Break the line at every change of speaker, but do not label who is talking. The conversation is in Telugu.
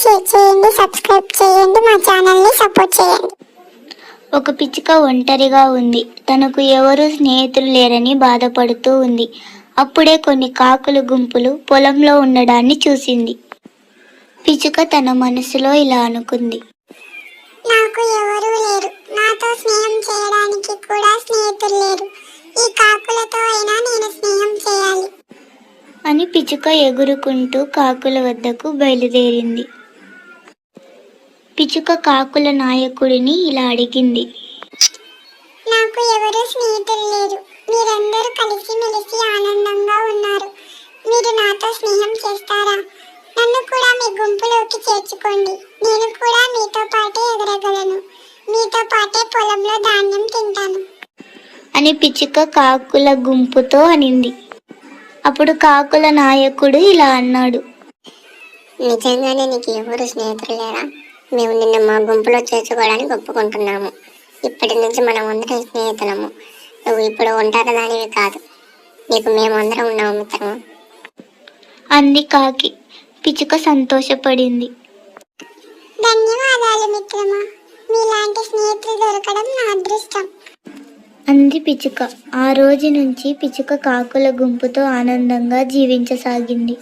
షేర్ చేయండి సబ్స్క్రైబ్ చేయండి మా ఛానల్ని సపోర్ట్ చేయండి.
ఒక పిచ్చుక ఒంటరిగా ఉంది. తనకు ఎవరు స్నేహితులు లేరని బాధపడుతూ ఉంది. అప్పుడే కొన్ని కాకుల గుంపులు పొలంలో ఉండడాన్ని చూసింది. పిచ్చుక తన మనసులో ఇలా అనుకుంది.
నాకు ఎవరూ లేరు. నాతో స్నేహం చేయడానికి కూడా స్నేహితులు లేరు. ఈ కాకులతో అయినా నేను స్నేహం చేయాలి.
అని పిచ్చుక ఎగురుకుంటూ కాకుల వద్దకు బయలుదేరింది. పిచ్చుక కాకుల నాయకుడిని ఇలా అడిగింది.
నాకు ఎవరు స్నేహితులు లేరు. మీరందరూ కలిసి మెలిసి ఆనందంగా ఉన్నారు. మీరు నాతో స్నేహం చేస్తారా? నన్ను కూడా మీ గుంపులోకి చేర్చుకోండి. నేను కూడా మీతో పాటే ఎగరగలను. మీతో పాటే పొలంలో ధాన్యం తింటాను.
అని పిచ్చుక కాకుల గుంపుతో అనింది. అప్పుడు కాకుల నాయకుడు ఇలా అన్నాడు.
నిజంగానే నీకు ఎవరు స్నేహితులు లేరా? మేము నిన్ను మా గుంపులో చేర్చుకోవడానికి ఒప్పుకుంటున్నాము. ఇప్పటి నుంచి మనం అందరం స్నేహితులము. నువ్వు ఇప్పుడు ఒంటరి దానివి కాదు. నీకు మేమందరం ఉన్నాము మిత్రము?
అంది కాకి. పిచ్చుక సంతోషపడింది.
ధన్యవాదాలు మిత్రమా. మీలాంటి స్నేహితులు దొరకడం నా అదృష్టం.
అంది పిచ్చుక. ఆ రోజు నుంచి పిచ్చుక కాకుల గుంపుతో ఆనందంగా జీవించసాగింది.